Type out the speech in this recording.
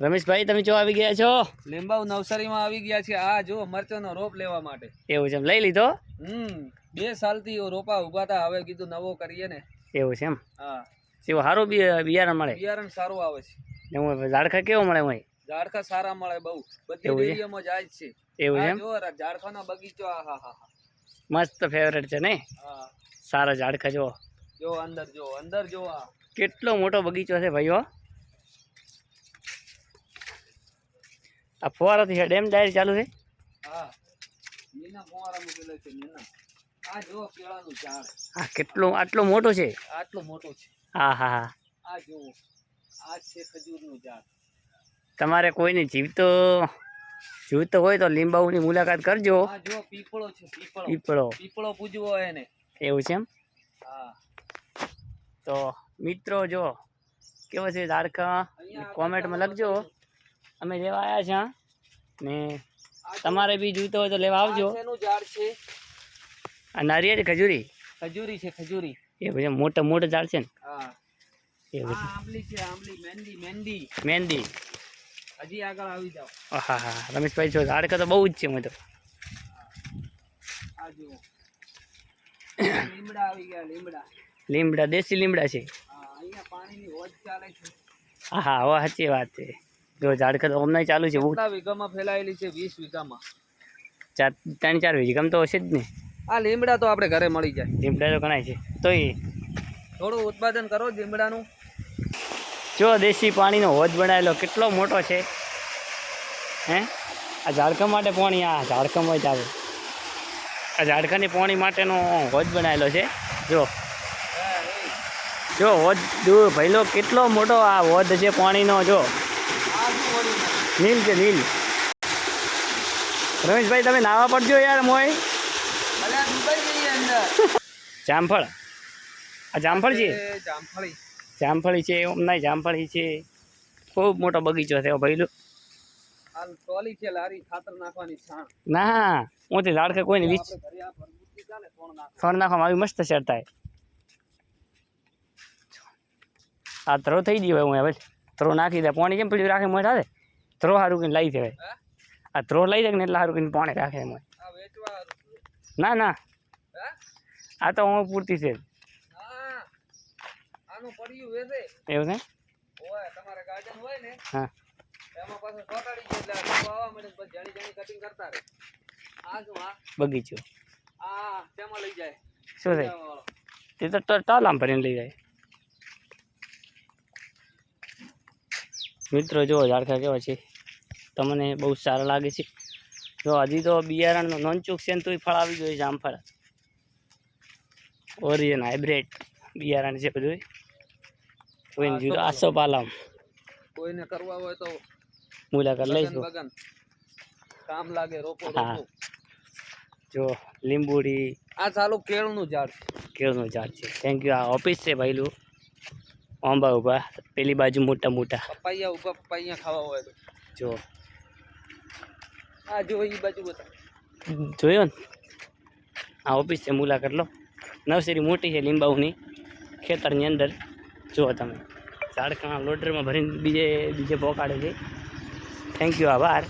રમેશભાઈ તમે જો આવી ગયા છો? લીંબાઉ નવસારીમાં આવી ગયા છે. આ જો મરચાનો રોપ લેવા માટે. એવું છે એમ લઈ લીધો? હમ બે સાલથી રોપા ઊભા હતા. હવે કીધું નવો કરીએ ને. એવું છે એમ? હા. એવું સારું બિયારણ મળે. બિયારણ સારું આવે છે. એવું ઝાડખા કેવો મળે હોય ઝાડખા સારા મળે બહુ. બધી? ડેરીઓમાં જાય છે. એવું છે એમ? જો ઝાડખાનો બગીચો આ હા હા હા. મસ્ત ફેવરેટ છે ને હા. સારા ઝાડખા જો જો અંદર જો અંદર જો આ. કેટલો મોટો બગીચો છે ભાઈઓ? આ ફુવારાથી ડેમ ડાયરી ચાલુ છે? હા. કેટલો આટલો મોટો છે? આટલું મોટું છે. હા હા હા. આ જુઓ આ છે ખજૂરનું ઝાડ. તમારે કોઈને જીવતો જીવતો હોય તો લીંબાઉની મુલાકાત કરજો. આ જો પીપળો છે પીપળો. પીપળો. પીપળો પૂજવો હોય એને. એવું છે એમ? હા. તો મિત્રો જો કેવો છે ઝાડખા કોમેન્ટમાં લખજો. અમે લેવા આવ્યા છે ને તમારે બી જોઈતો હોય તો લેવા આવજો. ઝાડ છે? આ નારિયેળ ખજૂરી. ખજૂરી છે ખજૂરી. એ બધા મોટા મોટા ઝાડ છે ને. હા. આંબલી છે આંબલી મહેંદી મહેંદી. મહેંદી. હજી આગળ આવી જાઓ. હા હા રમેશભાઈ જો ઝાડ તો બહુ જ છે મતલબ આ લીમડા આવી ગયા લીમડા. લીમડા દેશી લીમડા છે. હા અહીંયા પાણીની હોજ ચાલે છે. હા હા હવે સાચી વાત છે. જો ઝાડખા તો હમણાં ચાલુ છે કેટલા વીઘામાં ફેલાયેલી છે? વીસ વીઘામાં. ચાર ત્રણ ચાર વીઘી ગમતો હશે જ ને. આ લીમડા તો આપણે ઘરે મળી જાય. લીમડા તો ઘણા છે. તો એ થોડું ઉત્પાદન કરો લીમડાનું. જો દેશી પાણીનો હોજ બનાવેલો કેટલો મોટો છે. હે? આ ઝાડખા માટે પાણી આ ઝાડખામાં જ આવે. આ ઝાડખંડની પાણી માટેનો હોજ બનાવેલો છે. જો. જો હોજ જો ભઈલો કેટલો મોટો આ હોજ છે પાણીનો જો? નીલ છે નીલ? રમેશભાઈ તમે નાવા પડજો યાર મોય. જામફળ. આ જામફળ છે? જામફળી. છે એમના જામફળી છે. ખૂબ મોટો બગીચો છે ભઈલું આ ટ્રોલી છે લારી ખાતર નાખવાની છાણ. ના હું તે ઝાડખા કોઈને વીચ ફળ નાખવામાં આવી મસ્ત શેર થાય. આ થરો થઈ ગયો હું હવે. નાખી દે પાણી કેમ પેલું રાખે મોય થરો સારું કહીને લાવી દેવાય. આ થરો લઈ જાય ને એટલે સારું કહીને પાણી રાખે એમાં ના ના. આ તો હું પૂરતી છે. એવું ને હા. બગીચો. શું થાય? તે તો ટાલામ ભરીને લઈ જાય. મિત્રો જો ઝાડખા કેવા છે. તમને બહુ સારા લાગે છે. જો હજી તો બિયારણનો નોનચૂક છે ને તોય ફળ આવી છે જામફળ ઓરિયન હાઇબ્રિડ બિયારણ છે બધું કોઈને જુદો આસો પાલમ. કોઈને કરવા હોય તો મુલાકાત લઈશું. બગન કામ લાગે રોપો. રોપો. જો લીંબુડી. આ ચાલુ કેળનું ઝાડ કેળનું ઝાડ છે. થેન્ક યુ આ ઓફિસ છે ભાઈલું. ઓંબા ઊભા. પેલી બાજુ મોટા મોટા. પપૈયા ઉપર પપૈયા ખાવા હોય તો. જો. આ જો એ બાજુ બતા જોયો ને? આ ઓફિસ છે મુલાકાત લો. નર્સરી મોટી છે લીંબાઉની ખેતરની અંદર. જુઓ તમે. ઝાડખા લોડરમાં ભરીને બીજે બીજે પોકાડે છે. થેન્ક યુ આભાર.